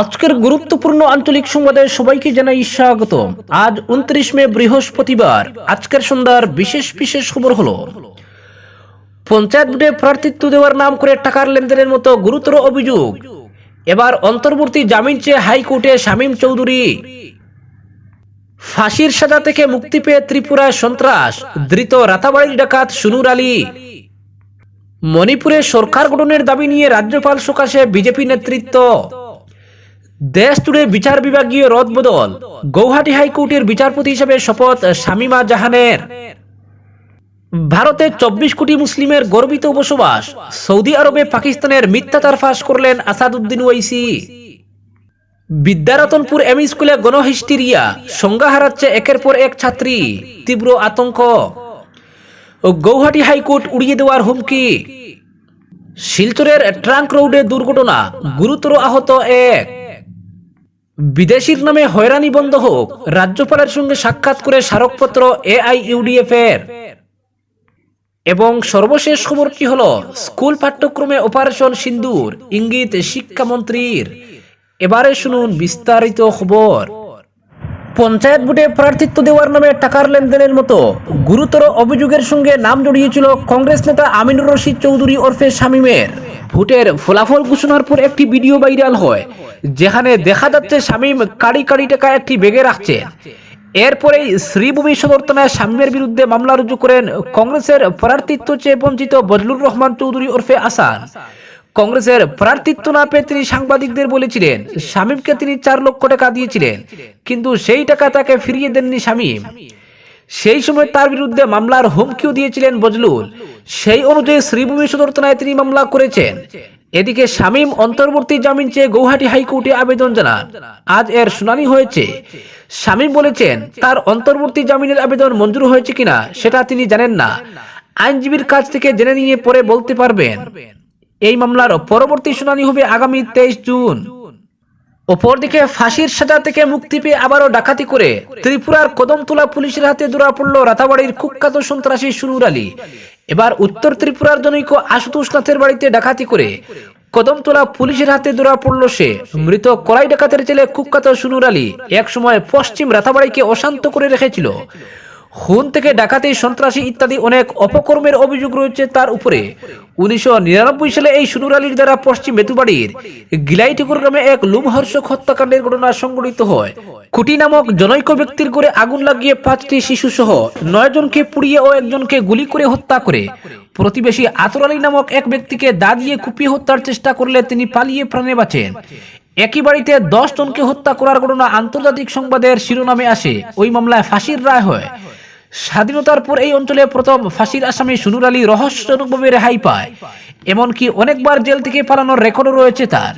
আজকের গুরুত্বপূর্ণ আঞ্চলিক সংবাদে সবাইকে জানাই স্বাগত। আজ উনত্রিশ মে, বৃহস্পতিবার। আজকের সন্ধ্যার বিশেষ বিশেষ খবর হলো, পঞ্চায়েত ভোটে প্রার্থিত্ব দেওয়ার নাম করে টাকার লেনদেনের মতো গুরুতর অভিযোগ। এবার অন্তর্বর্তী জামিন চেয়ে হাইকোর্টে শামীম চৌধুরী। ফাঁসির সাজা থেকে মুক্তি পেয়ে ত্রিপুরায় সন্ত্রাস, ধৃত রাতাবাড়ির ডাকাত সুনুর আলী। মণিপুরে সরকার গঠনের দাবি নিয়ে রাজ্যপাল সকাশে বিজেপি নেতৃত্ব। দেশ জুড়ে বিচার বিভাগীয় রদবদল গৌহাটি হাইকোর্টের বিচারপতি হিসেবে শপথ শামিমা জাহানের। ভারতে চব্বিশ কোটি মুসলিমের গর্বিত বসবাস। সৌদি আরবে পাকিস্তানের মিথ্যাচার ফাঁস করলেন আসাদুদ্দিন ওয়াইসি। বিদ্যারতনপুর এম স্কুলে গণহিস্টিরিয়া সংজ্ঞা হারাচ্ছে একের পর এক ছাত্রী, তীব্র আতঙ্ক। গৌহাটি হাইকোর্ট উড়িয়ে দেওয়ার হুমকি। শিলচরের ট্রাঙ্ক রোডে দুর্ঘটনা, গুরুতর আহত এক। বিদেশির নামে হয়রানি বন্ধ হোক, রাজ্যপালের সঙ্গে সাক্ষাৎ করে স্মারকপত্র এআইইউডিএফ এর এবং সর্বশেষ খবর কি হল? স্কুল পাঠ্যক্রমে অপারেশন সিন্দুর, ইঙ্গিত শিক্ষামন্ত্রীর। এবারে শুনুন বিস্তারিত খবর। পঞ্চায়েত ভোটে প্রার্থিত্ব দেওয়ার নামে টাকার লেনদেনের মতো। গুরুতর অভিযোগের সঙ্গে নাম জড়িয়েছিল কংগ্রেস নেতা আমিনুর রশিদ চৌধুরী ওরফে শামীমের। ভোটের ফলাফল ঘোষণার পর একটি ভিডিও ভাইরাল হয়, যেখানে দেখা যাচ্ছে শামীম কাড়ি কাড়ি টাকা একটি বেগে রাখছেন এরপরেই শ্রীভূমি সদর থানায় শামীমের বিরুদ্ধে মামলা রুজু করেন কংগ্রেসের প্রার্থিত্ব চেয়ে বঞ্চিত বজলুর রহমান চৌধুরী ওরফে আসান কংগ্রেসের প্রার্থিত্ব না পেয়ে তিনি সাংবাদিকদের বলেছিলেন, শামীমকে তিনি চার লক্ষ টাকা দিয়েছিলেন, কিন্তু সেই টাকা তাকে ফিরিয়ে দেননি শামীম। সেই সময় তার বিরুদ্ধে মামলার হুমকিও দিয়েছিলেন বজলুল। সেই অনুযায়ী শ্রীভূমি সদর থানায় তিনি মামলা করেছেন। এদিকে শামীম অন্তর্বর্তী জামিন চেয়ে গৌহাটি হাইকোর্টে আবেদন জানান। আজ এর শুনানি হয়েছে। শামীম বলেছেন, তার অন্তর্বর্তী জামিনের আবেদন মঞ্জুর হয়েছে কিনা, সেটা তিনি জানেন না। আইনজীবীর কাছ থেকে জেনে নিয়ে পরে বলতে পারবেন। এই মামলার পরবর্তী শুনানি হবে আগামী তেইশ জুন। অপরদিকে ফাঁসির সাজা থেকে মুক্তি পেয়ে আবারও ডাকাতি করে ত্রিপুরার কদমতলা পুলিশের হাতে ধরা পড়ল রাতাবাড়ির কুখ্যাত সন্ত্রাসী সুনুর আলী। এবার উত্তর ত্রিপুরার জনৈক আশুতোষ নাথের বাড়িতে ডাকাতি করে কদমতলা পুলিশের হাতে ধরা পড়ল সে। মৃত কলাই ডাকাতের ছেলে কুখ্যাত সুনুর আলী এক সময় পশ্চিম রাতাবাড়িকে অশান্ত করে রেখেছিল। খুন থেকে ডাকাতি, সন্ত্রাসী ইত্যাদি অনেক অপকর্মের অভিযোগ রয়েছে তার উপরে। উনিশশো নিরানব্বই সালে এই সুনুর আলীর দ্বারা পশ্চিম বেতুবাড়ির গিলাইটিকুর গ্রামে এক লুমহর্ষক হত্যাকাণ্ডের ঘটনা সংঘটিত হয়। কুটি নামক জনৈক ব্যক্তির করে আগুন লাগিয়ে পাঁচটি শিশু সহ নয় জনকে পুড়িয়ে ও একজনকে গুলি করে হত্যা করে। প্রতিবেশী আতর আলী নামক এক ব্যক্তিকে দা দিয়ে কুপিয়ে হত্যার চেষ্টা করলে তিনি পালিয়ে প্রাণে বাঁচেন। একই বাড়িতে দশ জনকে হত্যা করার ঘটনা আন্তর্জাতিক সংবাদের শিরোনামে আসে। ওই মামলায় ফাঁসির রায় হয়। স্বাধীনতার পর এই অঞ্চলে প্রথম ফাঁসির আসামি সুনুর আলী রহস্যজনকভাবে রেহাই পায়। এমনকি অনেকবার জেল থেকে পালানোর রেকর্ডও রয়েছে তার।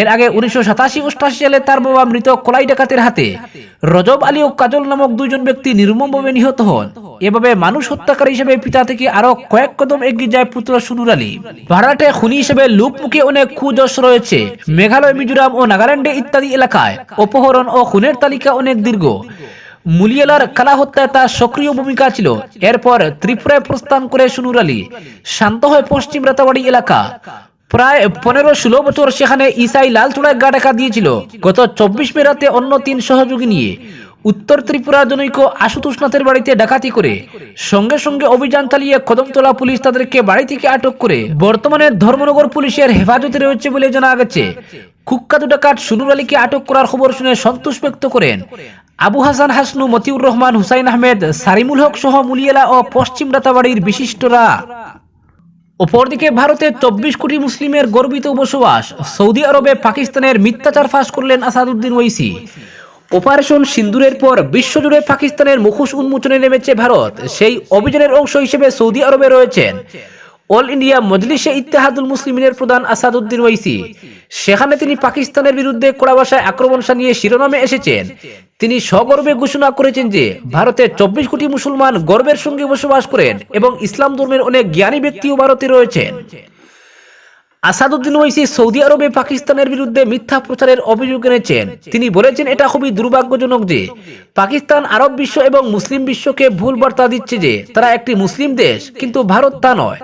এর আগে উনিশশো সাতাশি অষ্টাশি সালে তার বাবা মৃত কলাই ডাকাতের হাতে রজব আলী ও কাজল নামক দুইজন ব্যক্তি নির্মমভাবে নিহত হন। এভাবে মানুষ হত্যাকারী হিসেবে পিতা থেকে আরও কয়েক কদম এগিয়ে যায় পুত্র সুনুর আলী। ভাড়াটে খুনি হিসেবে লুকমুখে অনেক খুজস রয়েছে। মেঘালয়, মিজোরাম ও নাগাল্যান্ডে ইত্যাদি এলাকায় অপহরণ ও খুনের তালিকা অনেক দীর্ঘ। মুলিয়ালার কালা হত্যায় তার সক্রিয় ভূমিকা ছিল। এরপর ত্রিপুরায় প্রস্থান করে সুনুর আলী, শান্ত হয় পশ্চিম রাতাবাড়ি এলাকা। প্রায় পনেরো ষোলো বছর সেখানে ইসাই লালচূড়ায় গা দেখা দিয়েছিল। গত চব্বিশ মে রাতে অন্য তিন সহযোগী নিয়ে উত্তর ত্রিপুরা জনৈক আশুতোষ নাথের বাড়িতে ডাকাতি করে সঙ্গে সঙ্গে অভিযান চালিয়ে কদমতলা পুলিশ তাদেরকে বাড়ি থেকে আটক করে বর্তমানে ধর্মনগর পুলিশের হেফাজতে রয়েছে বলে জানা গেছে। কুখ্যাত ডাকাত সুনুর আলীকে আটক করার খবর শুনে সন্তোষ ব্যক্ত করেন। আবু হাসান হাসনু, মতিউর রহমান, হুসাইন আহমেদ, সারিমুল হক সহ মুলিয়ালা ও পশ্চিম রাতাবাড়ির বিশিষ্টরা। অপরদিকে ভারতে চব্বিশ কোটি মুসলিমের গর্বিত বসবাস, সৌদি আরবে পাকিস্তানের মিথ্যাচার ফাঁস করলেন আসাদুদ্দিন ওয়াইসি। অপারেশন সিন্দুরের পর বিশ্বজুড়ে পাকিস্তানের মুখোশ উন্মোচনে নেমেছে ভারত। সেই অভিযানের অংশ হিসেবে সৌদি আরবে রয়েছেন। অল ইন্ডিয়া মজলিসে ইত্তেহাদুল মুসলিমিনের প্রধান আসাদুদ্দিন ওয়াইসি। সেখানে তিনি পাকিস্তানের বিরুদ্ধে কড়া আক্রমণ সানিয়ে শিরোনামে এসেছেন। তিনি সগর্বে ঘোষণা করেছেন যে, ভারতে চব্বিশ কোটি মুসলমান গর্বের সঙ্গে বসবাস করেন এবং ইসলাম ধর্মের অনেক জ্ঞানী ব্যক্তিও ভারতে রয়েছেন। আসাদুদ্দিন ওয়াইসি সৌদি আরবে পাকিস্তানের বিরুদ্ধে মিথ্যা প্রচারের অভিযোগ এনেছেন। তিনি বলেছেন, এটা খুবই দুর্ভাগ্যজনক যে, পাকিস্তান আরব বিশ্ব এবং মুসলিম বিশ্বকে ভুল বার্তা দিচ্ছে যে, তারা একটি মুসলিম দেশ, কিন্তু ভারত তা নয়।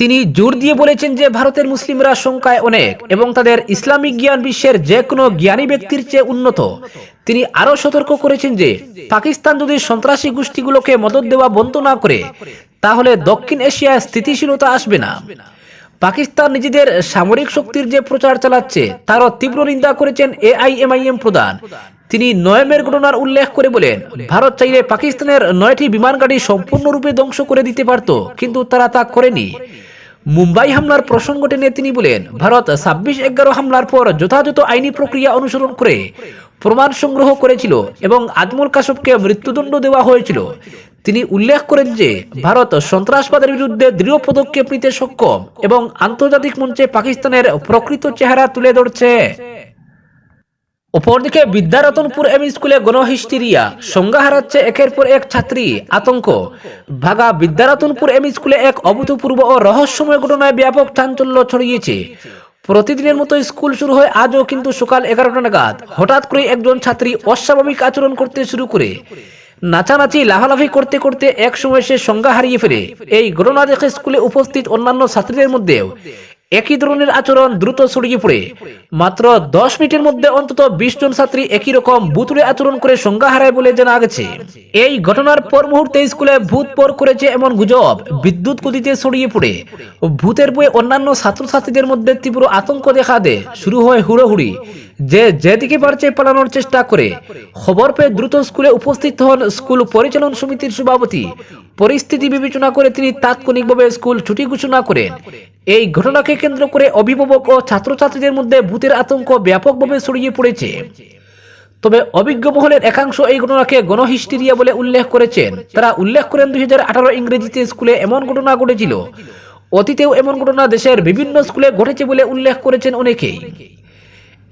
তিনি জোর দিয়ে বলেছেন যে ভারতের মুসলিমরা সংখ্যায় অনেক এবং তাদের ইসলামিক জ্ঞান বিশ্বের যে কোনো জ্ঞানী ব্যক্তির চেয়ে উন্নত। তিনি আরও সতর্ক করেছেন যে পাকিস্তান যদি সন্ত্রাসী গোষ্ঠীগুলোকে মদত দেওয়া বন্ধ না করে, তাহলে দক্ষিণ এশিয়ায় স্থিতিশীলতা আসবে না। পাকিস্তান নিজেদের সামরিক শক্তির যে প্রচার চালাচ্ছে, তারও তীব্র নিন্দা করেছেন এআইএমআইএম প্রধান। তিনি নয়মের ঘটনার উল্লেখ করে বলেন, ভারত চাইলে পাকিস্তানের নয়টি বিমান গাড়ি সম্পূর্ণরূপে ধ্বংস করে দিতে পারত, কিন্তু তারা তা করেনি। মুম্বাই হামলার প্রসঙ্গ টেনে তিনি বলেন, ভারত ছাব্বিশ এগারো হামলার পর যথাযথ আইনি প্রক্রিয়া অনুসরণ করে প্রমাণ সংগ্রহ করেছিল এবং আদমুল কাশবকে মৃত্যুদণ্ড দেওয়া হয়েছিল। তিনি উল্লেখ করেন যে, ভারত সন্ত্রাসবাদের বিরুদ্ধে দৃঢ় পদক্ষেপ নিতে সক্ষম এবং আন্তর্জাতিক মঞ্চে পাকিস্তানের প্রকৃত চেহারা তুলে ধরছে। অপরদিকে বিদ্যারতনপুর এম স্কুলে গণহিস্টিরিয়া সংজ্ঞা হারাচ্ছে একের পর এক ছাত্রী, আতঙ্ক। ভাগা বিদ্যারতনপুর এম স্কুলে এক অভূতপূর্ব ও রহস্যময় ঘটনায় ব্যাপক চাঞ্চল্য ছড়িয়েছে। প্রতিদিনের মতো স্কুল শুরু হয় আজও কিন্তু সকাল এগারোটা নাগাদ। হঠাৎ করে একজন ছাত্রী অস্বাভাবিক আচরণ করতে শুরু করে। নাচানাচি, লাফালাফি করতে করতে এক সময় সে সংজ্ঞা হারিয়ে ফেলে। এই ঘটনা দেখে স্কুলে উপস্থিত অন্যান্য ছাত্রীদের মধ্যেও একই ধরনের আচরণ দ্রুত ছড়িয়ে পড়ে। মাত্র দশ মিনিটের মধ্যে অন্তত বিশ জন ছাত্রী একই রকম বুতুরে আচরণ করে সংজ্ঞা হারায় বলে জানা গেছে। এই ঘটনার পর মুহূর্তে স্কুলে ভূত পর করেছে এমন গুজব বিদ্যুৎ গতিতে ছড়িয়ে পড়ে। ভূতের বয়ে অন্যান্য ছাত্রছাত্রীদের মধ্যে তীব্র আতঙ্ক দেখা দেয়। শুরু হয় হুড়োহুড়ি। যে যেদিকে পারছে পালানোর চেষ্টা করে। খবর পেয়ে দ্রুত স্কুলে উপস্থিত হন স্কুল পরিচালন সমিতির সভাপতি। পরিস্থিতি বিবেচনা করে তিনি তাৎক্ষণিকভাবে স্কুল ছুটি ঘোষণা করেন। এই ঘটনাকে কেন্দ্র করে অভিভাবক ও ছাত্রছাত্রীদের মধ্যে ভূতের আতঙ্ক ব্যাপকভাবে ছড়িয়ে পড়েছে। তবে অভিজ্ঞ মহলের একাংশ এই ঘটনাকে গণহিস্টিরিয়া বলে উল্লেখ করেছেন। তারা উল্লেখ করেন দুই হাজার আঠারো ইংরেজিতে স্কুলে এমন ঘটনা ঘটেছিল। অতীতেও এমন ঘটনা দেশের বিভিন্ন স্কুলে ঘটেছে বলে উল্লেখ করেছেন অনেকেই।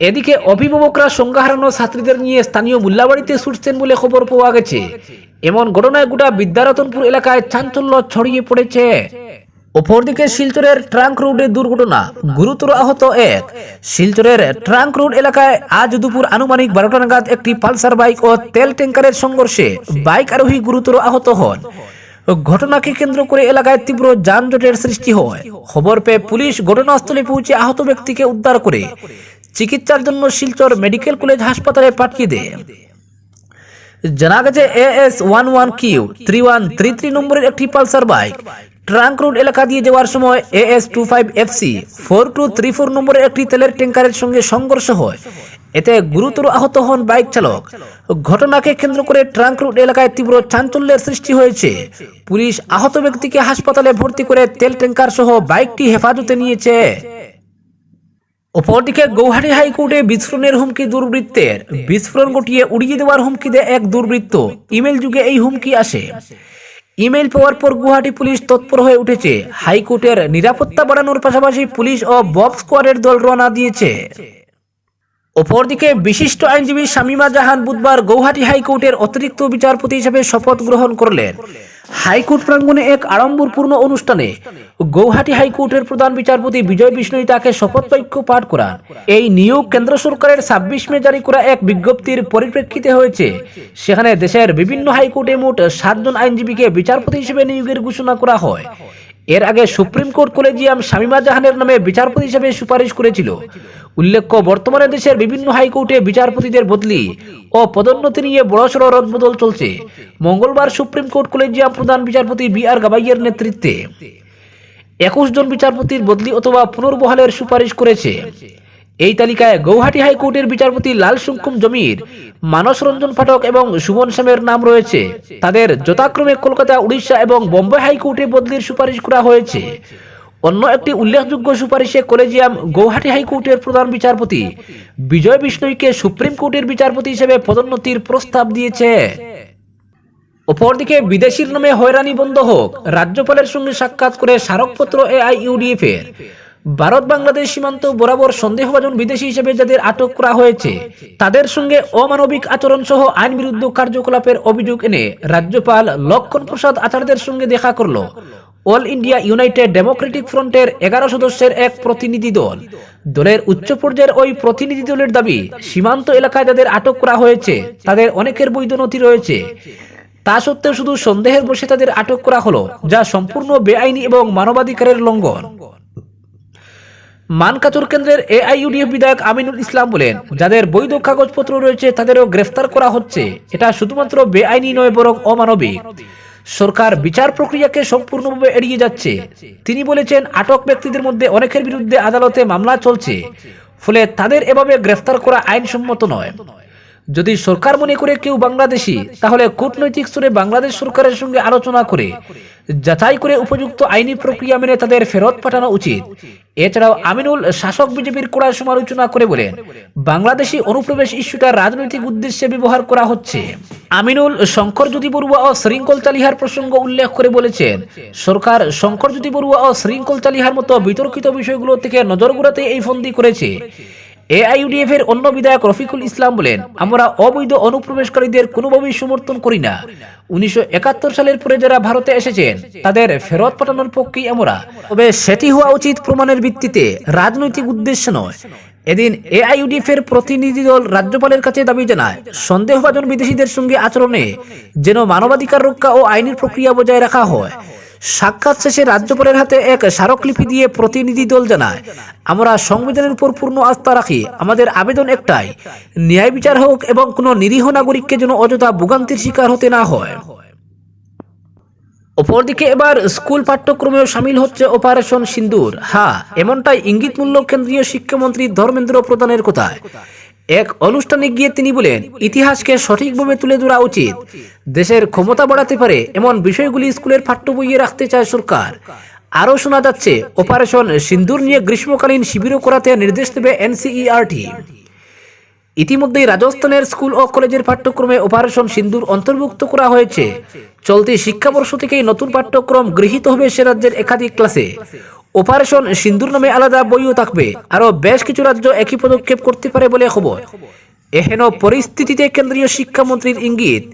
এদিকে অভিভাবকরা সংজ্ঞা হারানো ছাত্রীদের নিয়ে স্থানীয় মুল্লাবাড়িতে ছুটছেন বলে খবর পাওয়া গেছে। এমন ঘটনায় গোটা বিদ্যারতনপুর এলাকায় চাঞ্চল্য ছড়িয়ে পড়েছে। অপরদিকে শিলচরের ট্রাঙ্ক রোডে দুর্ঘটনা, গুরুতর আহত এক। শিলচরের ট্রাঙ্ক রোড এলাকায় আজ দুপুর আনুমানিক বারোটা নাগাদ একটি পালসার বাইক ও তেল ট্যাঙ্কারের সংঘর্ষে বাইক আরোহী গুরুতর আহত হন। ঘটনাকে কেন্দ্র করে এলাকায় তীব্র যানজটের সৃষ্টি হয়। খবর পেয়ে পুলিশ ঘটনাস্থলে পৌঁছে আহত ব্যক্তিকে উদ্ধার করে চিকিৎসার জন্য শিলচর মেডিকেল কলেজ হাসপাতালে পাঠিয়ে দেয় জানা গেছে AS one one Q three one three three নম্বরের একটি পালসার বাইক ট্রাঙ্ক রোড এলাকা দিয়ে যাওয়ার সময় AS two five FC four two three four নম্বরের একটি তেলের ট্যাঙ্কারের সঙ্গে সংঘর্ষ হয়। এতে গুরুতর আহত হন বাইক চালক। ঘটনাকে কেন্দ্র করে ট্রাঙ্ক রোড এলাকায় তীব্র চাঞ্চল্যের সৃষ্টি হয়েছে। পুলিশ আহত ব্যক্তিকে হাসপাতালে ভর্তি করে তেল ট্যাঙ্কার সহ বাইকটি হেফাজতে নিয়েছে। অপরদিকে গৌহাটি হাইকোর্টে বিস্ফোরণের হুমকি দুর্বৃত্তের। বিস্ফোরণ ঘটিয়ে উড়িয়ে দেওয়ার হুমকি দেয় এক দুর্বৃত্ত। ইমেল যুগে এই হুমকি আসে। ইমেল পাওয়ার পর গুয়াহাটি পুলিশ তৎপর হয়ে উঠেছে। হাইকোর্টের নিরাপত্তা বাড়ানোর পাশাপাশি পুলিশ ও বব স্কোয়াডের দল রওনা দিয়েছে। অপরদিকে বিশিষ্ট আইনজীবী শামিমা জাহান বুধবার গৌহাটি হাইকোর্টের অতিরিক্ত বিচারপতি হিসেবে শপথ গ্রহণ করলেন। হাইকোর্ট প্রাঙ্গণে এক আড়ম্বরপূর্ণ অনুষ্ঠানে গৌহাটি হাইকোর্টের প্রধান বিচারপতি বিজয় বিষ্ণুই তাকে শপথ বাক্য পাঠ করান। এই নিয়োগ কেন্দ্র সরকারের ছাব্বিশ মে জারি করা এক বিজ্ঞপ্তির পরিপ্রেক্ষিতে হয়েছে, সেখানে দেশের বিভিন্ন হাইকোর্টে মোট সাতজন আইনজীবীকে বিচারপতি হিসেবে নিয়োগের ঘোষণা করা হয়। এর আগে সুপ্রিম কোর্ট কলেজিয়াম শামিমা জাহানের নামে বিচারপতি হিসেবে সুপারিশ করেছিল। উল্লেখ্য, বর্তমানে দেশের বিভিন্ন হাইকোর্টে বিচারপতিদের বদলি ও পদোন্নতি নিয়ে বড়সড় রদবদল চলছে। মঙ্গলবার সুপ্রিম কোর্ট কলেজিয়াম প্রধান বিচারপতি বি আর গাবাইয়ের নেতৃত্বে একুশ জন বিচারপতির বদলি অথবা পুনর্বহালের সুপারিশ করেছে। এই তালিকায় গৌহাটি হাইকোর্টের বিচারপতি লাল সুঙ্কুম জমির, মানস রঞ্জন পাঠক এবং সুমন শ্যামের নাম রয়েছে। তাদের যথাক্রমে কলকাতা, উড়িষ্যা এবং বোম্বে হাইকোর্টে বদলির সুপারিশ করা হয়েছে। অন্য একটি উল্লেখযোগ্য সুপারিশে কলেজিয়াম গৌহাটি হাইকোর্টের প্রধান বিচারপতি বিজয় বিষ্ণুইকে সুপ্রিম কোর্টের বিচারপতি হিসেবে পদোন্নতির প্রস্তাব দিয়েছে। অপরদিকে বিদেশির নামে হয়রানি বন্ধ হোক, রাজ্যপালের সঙ্গে সাক্ষাৎ করে স্মারকপত্র এআইইউডিএফ এর। ভারত বাংলাদেশ সীমান্ত বরাবর সন্দেহভাজন বিদেশি হিসেবে যাদের আটক করা হয়েছে, তাদের সঙ্গে অমানবিক আচরণ সহ আইন বিরুদ্ধ কার্যকলাপের অভিযোগ এনে রাজ্যপাল লক্ষণ প্রসাদ আচার্যের সঙ্গে দেখা করল। অল ইন্ডিয়া ইউনাইটেড ডেমোক্রেটিক ফ্রন্টের এগারো সদস্যের এক প্রতিনিধি দল। দলের উচ্চ পর্যায়ের ওই প্রতিনিধি দলের দাবি, সীমান্ত এলাকায় যাদের আটক করা হয়েছে। তাদের অনেকের বৈধ নথি রয়েছে। তা সত্ত্বেও শুধু সন্দেহের বসে তাদের আটক করা হলো, যা সম্পূর্ণ বেআইনি এবং মানবাধিকারের লঙ্ঘন। মানকাচুর কেন্দ্রের এআইইউডিএফ বিধায়ক আমিনুল ইসলাম বলেন, যাদের বৈধ কাগজপত্র রয়েছে তাদেরও গ্রেফতার করা হচ্ছে। এটা শুধুমাত্র বেআইনি নয়, বরং অমানবিক। সরকার বিচার প্রক্রিয়াকে সম্পূর্ণভাবে এড়িয়ে যাচ্ছে। তিনি বলেছেন, আটক ব্যক্তিদের মধ্যে অনেকের বিরুদ্ধে আদালতে মামলা চলছে, ফলে তাদের এভাবে গ্রেফতার করা আইনসম্মত নয়। যদি সরকার মনে করে কেউ বাংলাদেশি, তাহলে কূটনৈতিক স্তরে বাংলাদেশ সরকারের সঙ্গে আলোচনা করে যাচাই করে উপযুক্ত আইনি প্রক্রিয়া মেনে তাদের ফেরত পাঠানো উচিত। এছাড়াও আমিনুল শাসক বিজেপির কড়া সমালোচনা করে বলেন, বাংলাদেশি অনুপ্রবেশ ইস্যুটা রাজনৈতিক উদ্দেশ্যে ব্যবহার করা হচ্ছে। আমিনুল শঙ্করজ্যোতি বড়ুয়া ও শৃঙ্খল চালিহার প্রসঙ্গ উল্লেখ করে বলেছেন, সরকার শঙ্করজ্যোতি বড়ুয়া ও শৃঙ্খল চালিহার মতো বিতর্কিত বিষয়গুলো থেকে নজর ঘুরাতে এই ফন্দি করেছে। এআইইউডিএফ এর অন্য বিধায়ক রফিকুল ইসলাম বলেন, আমরা অবৈধ অনুপ্রবেশকারীদের কোনোভাবেই সমর্থন করি না। উনিশশো একাত্তর সালের পরে যারা ভারতে এসেছেন, তাদের ফেরত পাঠানোর পক্ষেই আমরা তবে সেটি হওয়া উচিত প্রমাণের ভিত্তিতে, রাজনৈতিক উদ্দেশ্য নয়। এদিন এআইইউডিএফ এর প্রতিনিধি দল রাজ্যপালের কাছে দাবি জানায়, সন্দেহভাজন বিদেশিদের সঙ্গে আচরণে যেন মানবাধিকার রক্ষা ও আইনের প্রক্রিয়া বজায় রাখা হয়। সাক্ষাৎ শেষে রাজ্যপালের হাতে এক স্মারকলিপি দিয়ে প্রতিনিধি দল জানায়, আমরা সংবিধানের উপর পূর্ণ আস্থা রাখি। আমাদের আবেদন একটাই, ন্যায় বিচার হোক এবং কোনো নিরীহ নাগরিককে যেন অযথা ভোগান্তির শিকার হতে না হয়। অপরদিকে এবার স্কুল পাঠ্যক্রমেও সামিল হচ্ছে অপারেশন সিন্দুর। হ্যাঁ এমনটাই ইঙ্গিতমূলক কেন্দ্রীয় শিক্ষামন্ত্রী ধর্মেন্দ্র প্রধানের কথায় এক অনুষ্ঠানে গিয়ে তিনি বলেন, ইতিহাসকে সঠিকভাবে তুলে ধরা উচিত। দেশের ক্ষমতা বাড়াতে পারে এমন বিষয়গুলি স্কুলের পাঠ্য বইয়ে রাখতে চায় সরকার। আরও শোনা যাচ্ছে, অপারেশন সিন্দুর নিয়ে গ্রীষ্মকালীন শিবিরও করাতে নির্দেশ দেবে এনসিইআরটি। ইতিমধ্যেই রাজস্থানের স্কুল ও কলেজের পাঠ্যক্রমে অপারেশন সিন্দুর অন্তর্ভুক্ত করা হয়েছে। চলতি শিক্ষাবর্ষ থেকেই নতুন পাঠ্যক্রম গৃহীত হবে সে রাজ্যের একাধিক ক্লাসে। অপারেশন সিন্দুর নামে আলাদা বইও থাকবে। আরও বেশ কিছু রাজ্য একই পদক্ষেপ করতে পারে বলে খবর। এহেন পরিস্থিতিতে কেন্দ্রীয় শিক্ষামন্ত্রীর ইঙ্গিত,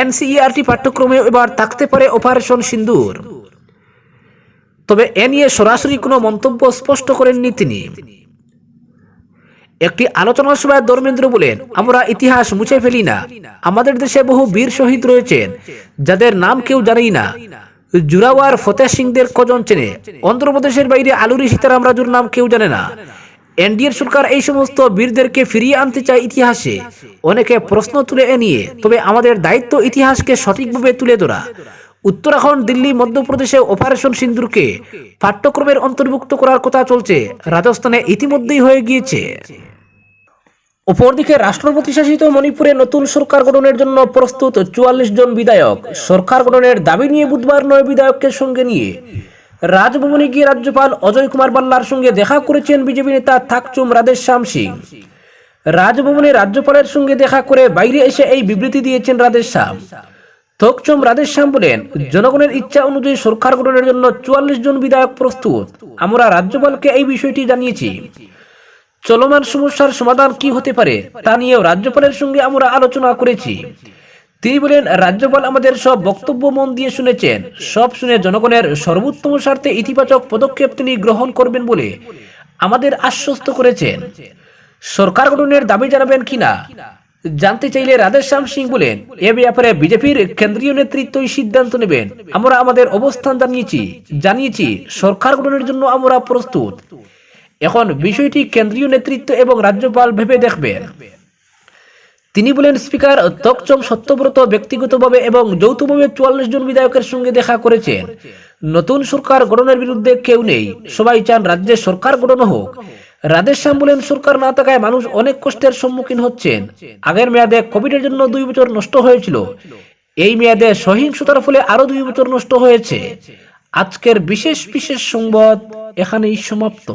এনসিইআরটি পাঠ্যক্রমে এবার থাকতে পারে অপারেশন সিন্দুর তবে এ নিয়ে সরাসরি কোনো মন্তব্য স্পষ্ট করেননি তিনি। একটি আলোচনা সভায় ধর্মেন্দ্র বলেন, আমরা ইতিহাস মুছে ফেলি না। আমাদের দেশে বহু বীর শহীদ রয়েছেন, যাদের নাম কেউ জানেই না। জুরাওয়ার ফতেহ সিংদের কজন চেনে? অন্ধ্রপ্রদেশের বাইরে আলুরি সীতারাম রাজুর নাম কেউ জানে না। এনডিএর সরকার এই সমস্ত বীরদেরকে ফিরিয়ে আনতে চায় ইতিহাসে। অনেকে প্রশ্ন তুলে এ নিয়ে, তবে আমাদের দায়িত্ব ইতিহাসকে সঠিকভাবে তুলে ধরা। উত্তরাখণ্ড, দিল্লি, মধ্যপ্রদেশে অপারেশন সিন্দুরকে পাঠ্যক্রমের অন্তর্ভুক্ত করার কথা চলছে। রাজস্থানে ইতিমধ্যেই হয়ে গিয়েছে। অপরদিকে রাষ্ট্রপতি শাসিত মণিপুরে নতুন সরকার গঠনের জন্য প্রস্তুত চুয়াল্লিশ জন বিধায়ক। সরকার গঠনের দাবি নিয়ে বুধবার নয় বিধায়ককে সঙ্গে নিয়ে রাজভবনে গিয়ে রাজ্যপাল অজয় কুমার বাল্লার সঙ্গে দেখা করেছেন বিজেপি নেতা থাকচুম রাধেশ্যাম সিং। রাজভবনে রাজ্যপালের সঙ্গে দেখা করে বাইরে এসে এই বিবৃতি দিয়েছেন রাধেশ্যাম। থকচম রাধেশ্যাম বলেন, জনগণের ইচ্ছা অনুযায়ী সরকার গঠনের জন্য চুয়াল্লিশ জন বিধায়ক প্রস্তুত। আমরা রাজ্যপালকে এই বিষয়টি জানিয়েছি। চলমান সমস্যার সমাধান কি হতে পারে তা নিয়েও রাজ্যপালের সঙ্গে আমরা আলোচনা করেছি। তিনি বলেন, রাজ্যপাল আমাদের সব বক্তব্য মন দিয়ে শুনেছেন। সব শুনে জনগণের সর্বোত্তম স্বার্থে ইতিবাচক পদক্ষেপ তিনি গ্রহণ করবেন বলে আমাদের আশ্বস্ত করেছেন। সরকার গঠনের দাবি জানাবেন কিনা জানতে চাইলে রাধেশ্যাম সিং বলেন, এ ব্যাপারে বিজেপির কেন্দ্রীয় নেতৃত্বই সিদ্ধান্ত নেবেন। আমরা আমাদের অবস্থান জানিয়েছি জানিয়েছি, সরকার গঠনের জন্য আমরা প্রস্তুত। এখন বিষয়টি কেন্দ্রীয় নেতৃত্ব এবং রাজ্যপাল ভেবে দেখবেন। তিনি বলেন, স্পিকার তকচম সত্যব্রত ব্যক্তিগতভাবে এবং যৌথভাবে চুয়াল্লিশ জন বিধায়কের সঙ্গে দেখা করেছেন। নতুন সরকার গঠনের বিরুদ্ধে কেউ নেই। সবাই চান রাজ্যে সরকার গঠন হোক। রাধেশ্যাম বলেন, সরকার না থাকায় মানুষ অনেক কষ্টের সম্মুখীন হচ্ছেন। আগের মেয়াদে কোভিডের জন্য দুই বছর নষ্ট হয়েছিল। এই মেয়াদে সহিংসতার ফলে আরও দুই বছর নষ্ট হয়েছে। আজকের বিশেষ বিশেষ সংবাদ এখানেই সমাপ্ত।